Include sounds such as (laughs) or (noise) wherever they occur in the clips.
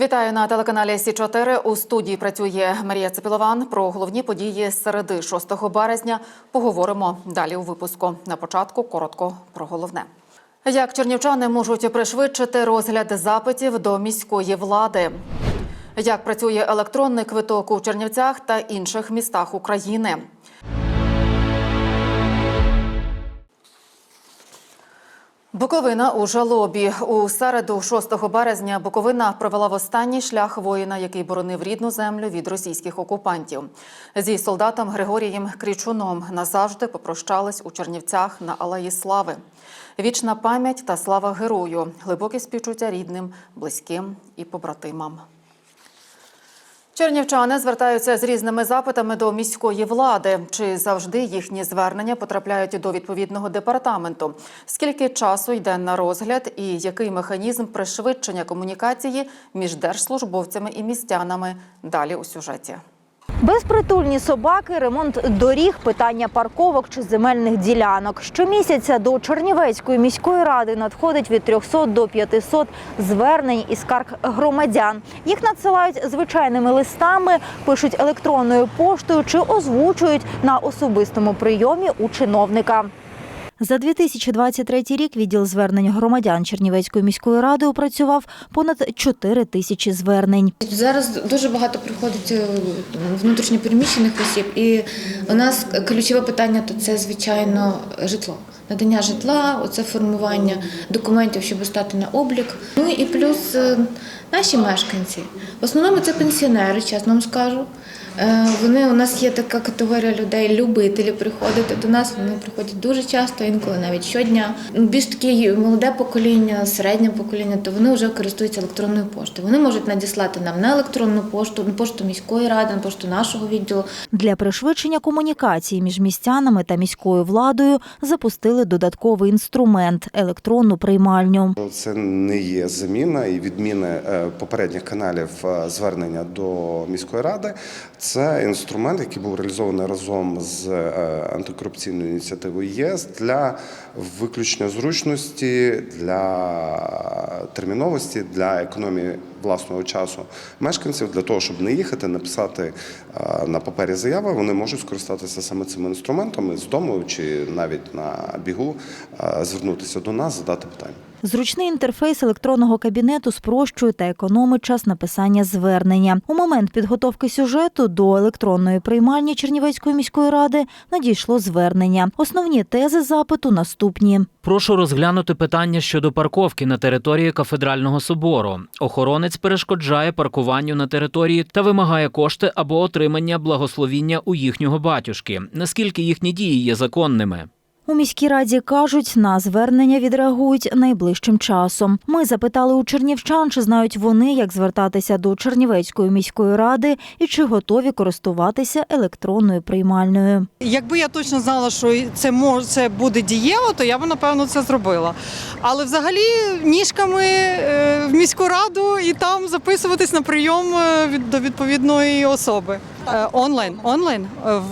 Вітаю на телеканалі Сі 4 У студії працює Марія Цепілован. Про головні події середи 6 березня поговоримо далі у випуску. На початку коротко про головне. Як чернівчани можуть пришвидшити розгляд запитів до міської влади? Як працює електронний квиток у Чернівцях та інших містах України? Буковина у жалобі у середу, 6 березня, Буковина провела в останній шлях воїна, який боронив рідну землю від російських окупантів. Зі солдатом Григорієм Крічуном назавжди попрощались у Чернівцях на Алеї Слави. Вічна пам'ять та слава герою, глибокі співчуття рідним, близьким і побратимам. Чернівчани звертаються з різними запитами до міської влади. Чи завжди їхні звернення потрапляють до відповідного департаменту? Скільки часу йде на розгляд і який механізм пришвидшення комунікації між держслужбовцями і містянами? Далі у сюжеті. Безпритульні собаки, ремонт доріг, питання парковок чи земельних ділянок. Щомісяця до Чернівецької міської ради надходить від 300 до 500 звернень і скарг громадян. Їх надсилають звичайними листами, пишуть електронною поштою чи озвучують на особистому прийомі у чиновника. За 2023 рік відділ звернень громадян Чернівецької міської ради опрацював понад 4 тисячі звернень. Зараз дуже багато приходить е, внутрішньопереміщених осіб, і у нас ключове питання то це звичайно житло. Надання житла, оце формування документів, щоб стати на облік. Ну і плюс е, наші мешканці. В основному це пенсіонери, чесно вам скажу. Е, Вони у нас є така категорія людей, любителі приходити до нас. Вони приходять дуже часто, інколи навіть щодня. Більш таке молоде покоління, середнє покоління, то вони вже користуються електронною поштою. Вони можуть надіслати нам на електронну пошту, на пошту міської ради, на пошту нашого відділу. Для пришвидшення комунікації між містянами та міською владою запустили додатковий інструмент електронну приймальню. Це не є заміна і відміна е, попередніх каналів е, звернення до міської ради. Це інструмент, який був реалізований разом з е, антикорупційною ініціативою ЄС для виключення зручності, для терміновості, для економії власного часу мешканців для того, щоб не їхати, написати е, на папері заяви, вони можуть скористатися саме цим інструментом і з дому чи навіть на бігу е, звернутися до нас, задати питання. Зручний інтерфейс електронного кабінету спрощує та економить час написання звернення. У момент підготовки сюжету до електронної приймальні Чернівецької міської ради надійшло звернення. Основні тези запиту наступні. Прошу розглянути питання щодо парковки на території кафедрального собору. Охоронець перешкоджає паркуванню на території та вимагає кошти або отримання благословіння у їхнього батюшки. Наскільки їхні дії є законними? У міській раді кажуть, на звернення відреагують найближчим часом. Ми запитали у чернівчан, чи знають вони, як звертатися до Чернівецької міської ради і чи готові користуватися електронною приймальною. Якби я точно знала, що це мож, це буде дієво, то я б напевно це зробила. Але взагалі ніжками е, в міську раду і там записуватись на прийом е, до відповідної особи. Е, Онлайн, онлайн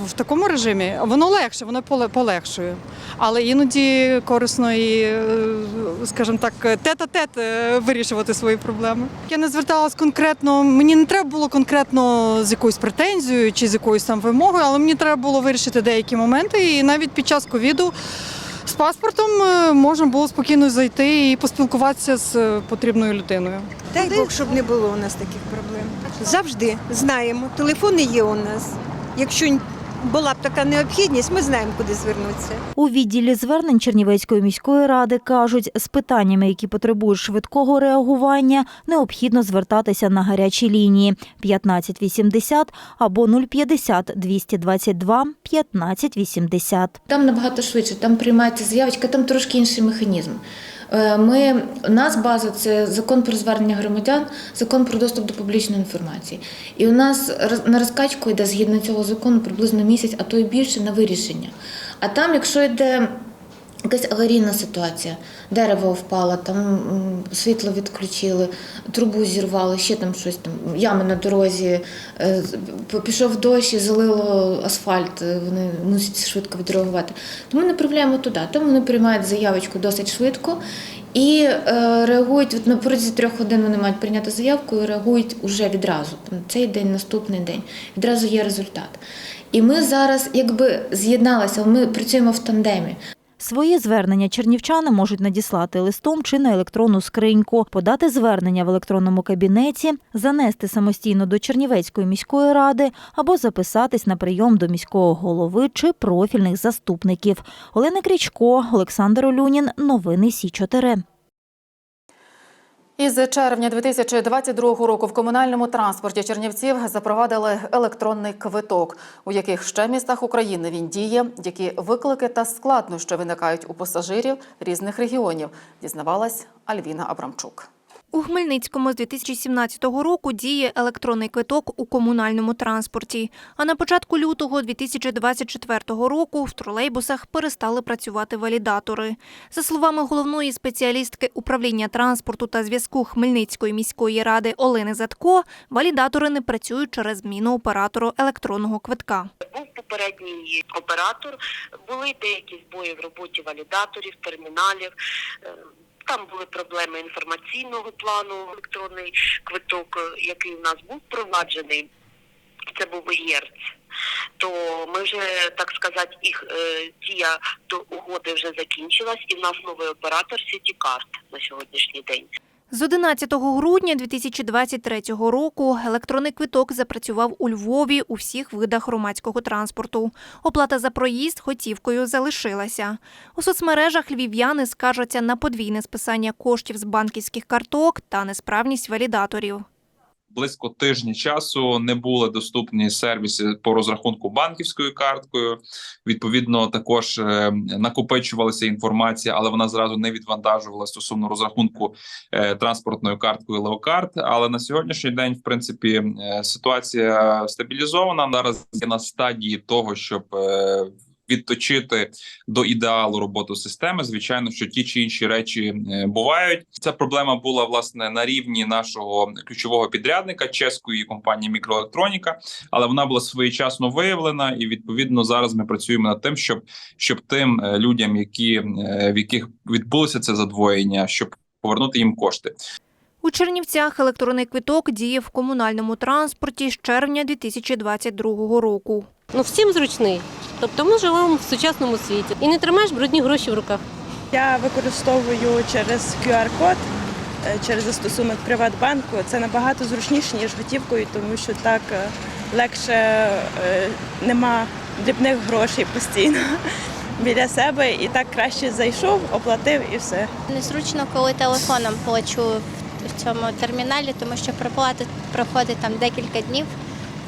в такому режимі воно легше, воно поле- полегшує. Але іноді корисно і, е, скажімо так, тет-а-тет е, вирішувати свої проблеми. Я не зверталась конкретно, мені не треба було конкретно з якоюсь претензією чи з якоюсь там вимогою, але мені треба було вирішити деякі моменти. І навіть під час ковіду з паспортом е, можна було спокійно зайти і поспілкуватися з е, потрібною людиною. Дай Бог, щоб не було у нас таких проблем. Завжди знаємо. Телефони є у нас. Якщо була б така необхідність, ми знаємо, куди звернутися. У відділі звернень Чернівецької міської ради кажуть, з питаннями, які потребують швидкого реагування, необхідно звертатися на гарячі лінії 1580 або 050 222 1580. Там набагато швидше, там приймається заявочка, там трошки інший механізм. Е, Ми, у нас база це закон про звернення громадян, закон про доступ до публічної інформації. І у нас на розкачку йде згідно цього закону приблизно місяць, а то й більше на вирішення. А там, якщо йде якась аварійна ситуація, дерево впало, там світло відключили, трубу зірвали, ще там щось там, ями на дорозі, е, пішов дощ і залило асфальт, е, вони мусять швидко відреагувати. То ми направляємо туди. Там вони приймають заявочку досить швидко І е, реагують от на протязі трьох годин вони мають прийняти заявку і реагують уже відразу. Цей день, наступний день. Відразу є результат. І ми зараз якби з'єдналися, ми працюємо в тандемі. Свої звернення чернівчани можуть надіслати листом чи на електронну скриньку, подати звернення в електронному кабінеті, занести самостійно до Чернівецької міської ради або записатись на прийом до міського голови чи профільних заступників. Олена Крічко, Олександр Олюнін. Новини Сі 4 Із червня 2022 року в комунальному транспорті Чернівців запровадили електронний квиток, у яких ще містах України він діє, які виклики та складнощі виникають у пасажирів різних регіонів, дізнавалась Альвіна Абрамчук. У Хмельницькому з 2017 року діє електронний квиток у комунальному транспорті. А на початку лютого 2024 року в тролейбусах перестали працювати валідатори. За словами головної спеціалістки управління транспорту та зв'язку Хмельницької міської ради Олени Затко, валідатори не працюють через зміну оператору електронного квитка. був попередній оператор, були деякі збої в роботі валідаторів, терміналів. Там були проблеми інформаційного плану, електронний квиток, е, який у нас був впроваджений, це був ЄРЦ. То ми вже так сказати, їх е, дія до угоди вже закінчилась, і в нас новий оператор Сітікарт на сьогоднішній день. З 11 грудня 2023 року електронний квиток запрацював у Львові у всіх видах громадського транспорту. Оплата за проїзд готівкою залишилася. У соцмережах львів'яни скаржаться на подвійне списання коштів з банківських карток та несправність валідаторів. Близько тижня часу не були доступні сервіси по розрахунку банківською карткою. Відповідно, також е, накопичувалася інформація, але вона зразу не відвантажувала стосовно розрахунку е, транспортною карткою Леокарт. Але на сьогоднішній день, в принципі, е, ситуація стабілізована. Зараз є на стадії того, щоб Відточити до ідеалу роботу системи, звичайно, що ті чи інші речі е, бувають. Ця проблема була власне на рівні нашого ключового підрядника чеської компанії Мікроелектроніка, але вона була своєчасно виявлена, і відповідно зараз ми працюємо над тим, щоб щоб тим е, людям, які е, в яких відбулося це задвоєння, щоб повернути їм кошти. У Чернівцях електронний квиток діє в комунальному транспорті з червня 2022 року. Ну всім зручний. Тобто ми живемо в сучасному світі і не тримаєш брудні гроші в руках. Я використовую через QR-код, е, через застосунок Приватбанку. Це набагато зручніше, ніж готівкою, тому що так е, легше е, нема дрібних грошей постійно (laughs) біля себе, і так краще зайшов, оплатив і все. Незручно, коли телефоном плачу в цьому терміналі, тому що проплата проходить там декілька днів.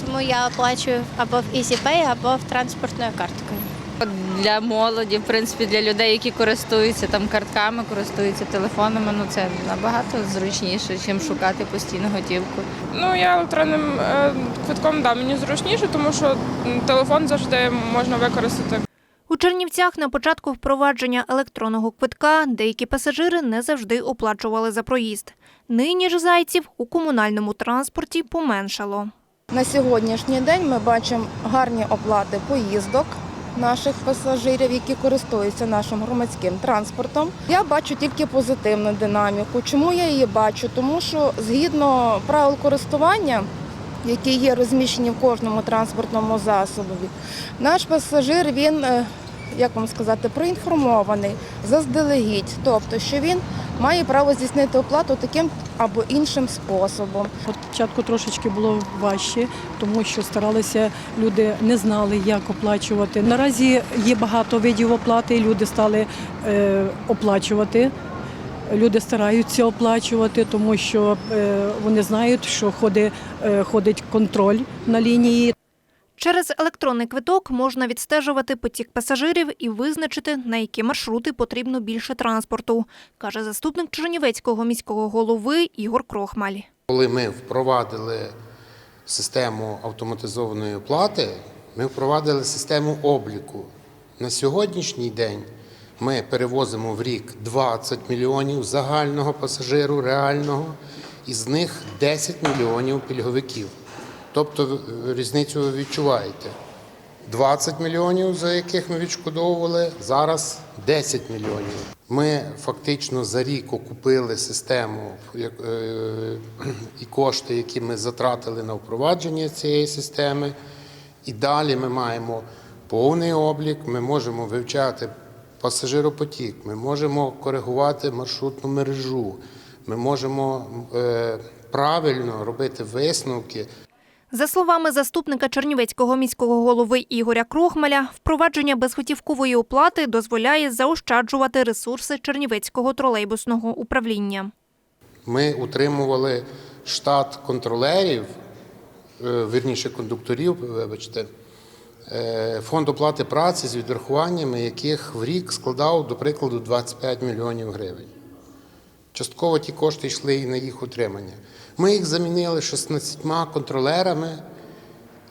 Тому я оплачую або в EasyPay, або в транспортною карткою. Для молоді, в принципі, для людей, які користуються там картками, користуються телефонами, ну це набагато зручніше, ніж шукати постійно готівку. Ну я електронним е, квитком да мені зручніше, тому що телефон завжди можна використати. У Чернівцях на початку впровадження електронного квитка деякі пасажири не завжди оплачували за проїзд. Нині ж зайців у комунальному транспорті поменшало. На сьогоднішній день ми бачимо гарні оплати поїздок наших пасажирів, які користуються нашим громадським транспортом. Я бачу тільки позитивну динаміку. Чому я її бачу? Тому що згідно правил користування, які є розміщені в кожному транспортному засобі, наш пасажир він. Як вам сказати, проінформований заздалегідь, тобто, що він має право здійснити оплату таким або іншим способом. Спочатку трошечки було важче, тому що старалися люди не знали, як оплачувати. Наразі є багато видів оплати, люди стали е, оплачувати. Люди стараються оплачувати, тому що е, вони знають, що ходить, е, ходить контроль на лінії. Через електронний квиток можна відстежувати потік пасажирів і визначити, на які маршрути потрібно більше транспорту, каже заступник Чернівецького міського голови Ігор Крохмаль. Коли ми впровадили систему автоматизованої оплати, ми впровадили систему обліку. На сьогоднішній день ми перевозимо в рік 20 мільйонів загального пасажиру реального, із них 10 мільйонів пільговиків. Тобто різницю ви відчуваєте. 20 мільйонів, за яких ми відшкодовували, зараз 10 мільйонів. Ми фактично за рік окупили систему е, і кошти, які ми затратили на впровадження цієї системи. І далі ми маємо повний облік, ми можемо вивчати пасажиропотік, ми можемо коригувати маршрутну мережу, ми можемо е, правильно робити висновки. За словами заступника Чернівецького міського голови Ігоря Крохмаля, впровадження безготівкової оплати дозволяє заощаджувати ресурси Чернівецького тролейбусного управління. Ми утримували штат контролерів, е, вірніше кондукторів, вибачте, е, фонд оплати праці з відрахуваннями, яких в рік складав, до прикладу, 25 мільйонів гривень. Частково ті кошти йшли і на їх утримання. Ми їх замінили 16 контролерами,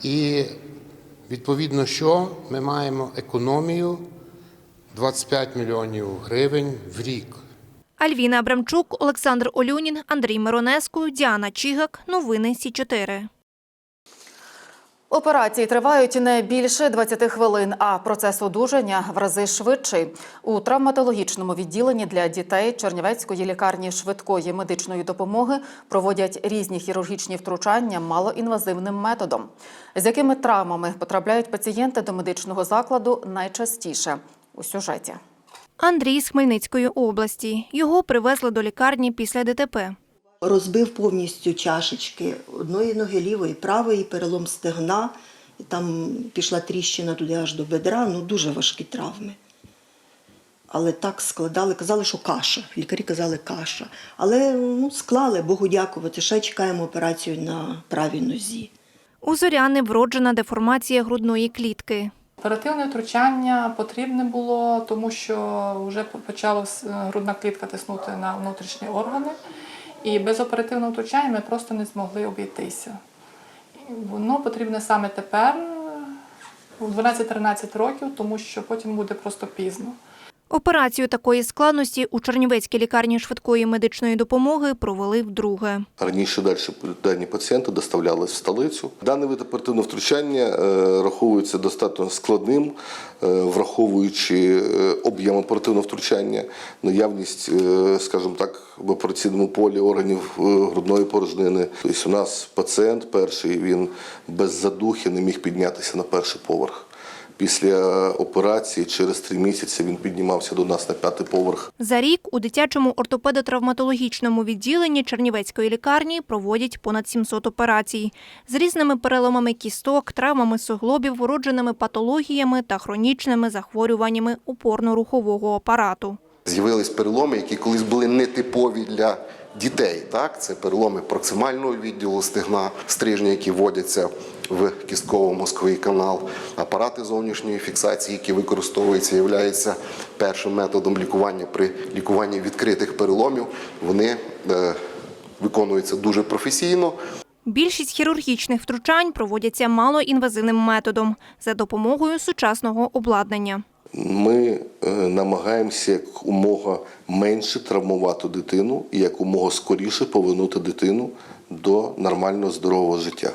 і відповідно, що ми маємо економію 25 мільйонів гривень в рік. Альвіна Абрамчук, Олександр Олюнін, Андрій Миронеску, Діана Чігак. Новини Сі 4 Операції тривають не більше 20 хвилин, а процес одужання в рази швидший. У травматологічному відділенні для дітей Чернівецької лікарні швидкої медичної допомоги проводять різні хірургічні втручання малоінвазивним методом. З якими травмами потрапляють пацієнти до медичного закладу найчастіше у сюжеті. Андрій з Хмельницької області. Його привезли до лікарні після ДТП. Розбив повністю чашечки одної ноги лівої, правої, перелом стегна. І там пішла тріщина туди аж до бедра, ну дуже важкі травми. Але так складали, казали, що каша. Лікарі казали каша. Але ну, склали, Богу дякувати. Ще чекаємо операцію на правій нозі. У Зоряни вроджена деформація грудної клітки. Оперативне втручання потрібне було, тому що вже почала грудна клітка тиснути на внутрішні органи, і без оперативного втручання ми просто не змогли обійтися. Воно потрібне саме тепер, у 12-13 років, тому що потім буде просто пізно. Операцію такої складності у Чернівецькій лікарні швидкої медичної допомоги провели вдруге. Раніше далі дані пацієнти доставлялись в столицю. Дане вид оперативного втручання е, рахується достатньо складним, е, враховуючи е, об'єм оперативного втручання, наявність, скажімо так, в операційному полі органів грудної порожнини. Тобто у нас пацієнт перший він без задухи не міг піднятися на перший поверх. Після операції через три місяці він піднімався до нас на п'ятий поверх. За рік у дитячому ортопедо-травматологічному відділенні Чернівецької лікарні проводять понад 700 операцій з різними переломами кісток, травмами суглобів, вродженими патологіями та хронічними захворюваннями опорно-рухового апарату. З'явились переломи, які колись були нетипові для дітей. Так? Це переломи проксимального відділу стегна, стрижні, які вводяться в кістково-мозковий канал, апарати зовнішньої фіксації, які використовуються, являються першим методом лікування при лікуванні відкритих переломів. Вони е, виконуються дуже професійно. Більшість хірургічних втручань проводяться малоінвазивним методом за допомогою сучасного обладнання. Ми е, намагаємося як умога менше травмувати дитину і якомога скоріше повернути дитину до нормального здорового життя.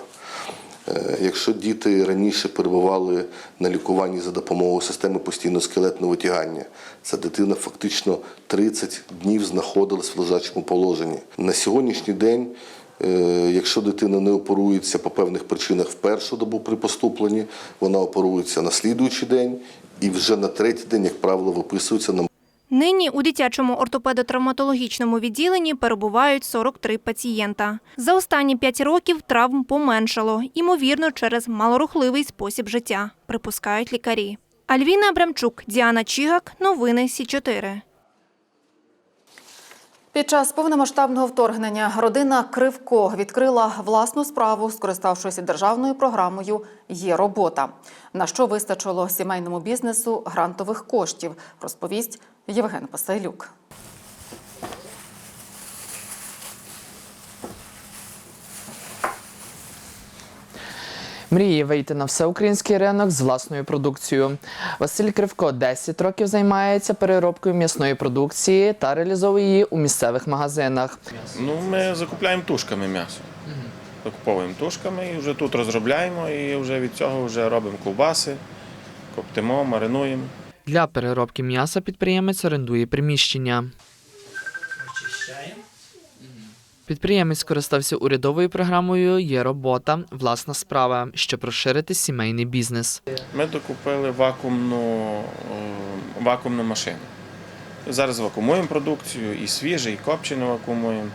Е, Якщо діти раніше перебували на лікуванні за допомогою системи постійного скелетного витягання, ця дитина фактично 30 днів знаходилась в лежачому положенні. На сьогоднішній день, е, якщо дитина не оперується по певних причинах в першу добу при поступленні, вона оперується на слідуючий день і вже на третій день, як правило, виписується на Нині у дитячому ортопедо-травматологічному відділенні перебувають 43 пацієнта. За останні 5 років травм поменшало, ймовірно, через малорухливий спосіб життя, припускають лікарі. Альвіна Абрамчук, Діана Чігак. Новини Сі 4 Під час повномасштабного вторгнення родина Кривко відкрила власну справу, скориставшись державною програмою Є робота. На що вистачило сімейному бізнесу грантових коштів, розповість Євген Пасайлюк. Мріє вийти на всеукраїнський ринок з власною продукцією. Василь Кривко 10 років займається переробкою м'ясної продукції та реалізовує її у місцевих магазинах. Ну, ми закупляємо тушками м'ясо. Закуповуємо тушками і вже тут розробляємо, і вже від цього вже робимо ковбаси, коптимо, маринуємо. Для переробки м'яса підприємець орендує приміщення. Підприємець скористався урядовою програмою Є робота, власна справа, щоб розширити сімейний бізнес. Ми докупили вакуумну, е, вакуумну машину. Зараз вакуумуємо продукцію, і свіже, і копчене вакуумуємо.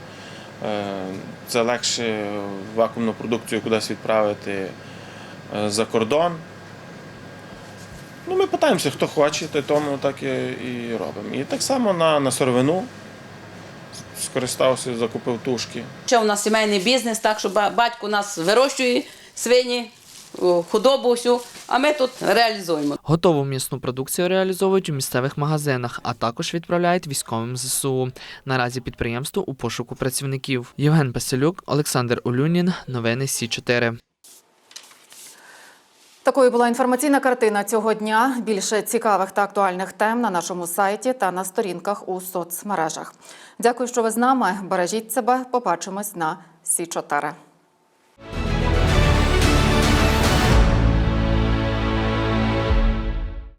Е, Це легше вакуумну продукцію кудись відправити е, за кордон. Ну, ми питаємося, хто хоче, то тому так і, і робимо. І так само на, на сировину скористався, закупив тушки. Ще у нас сімейний бізнес, так що батько у нас вирощує свині, худобу всю, а ми тут реалізуємо. Готову м'ясну продукцію реалізовують у місцевих магазинах, а також відправляють військовим ЗСУ. Наразі підприємство у пошуку працівників. Євген Пасилюк, Олександр Улюнін. Новини Сі 4 Такою була інформаційна картина цього дня. Більше цікавих та актуальних тем на нашому сайті та на сторінках у соцмережах. Дякую, що ви з нами. Бережіть себе. Побачимось на Сі 4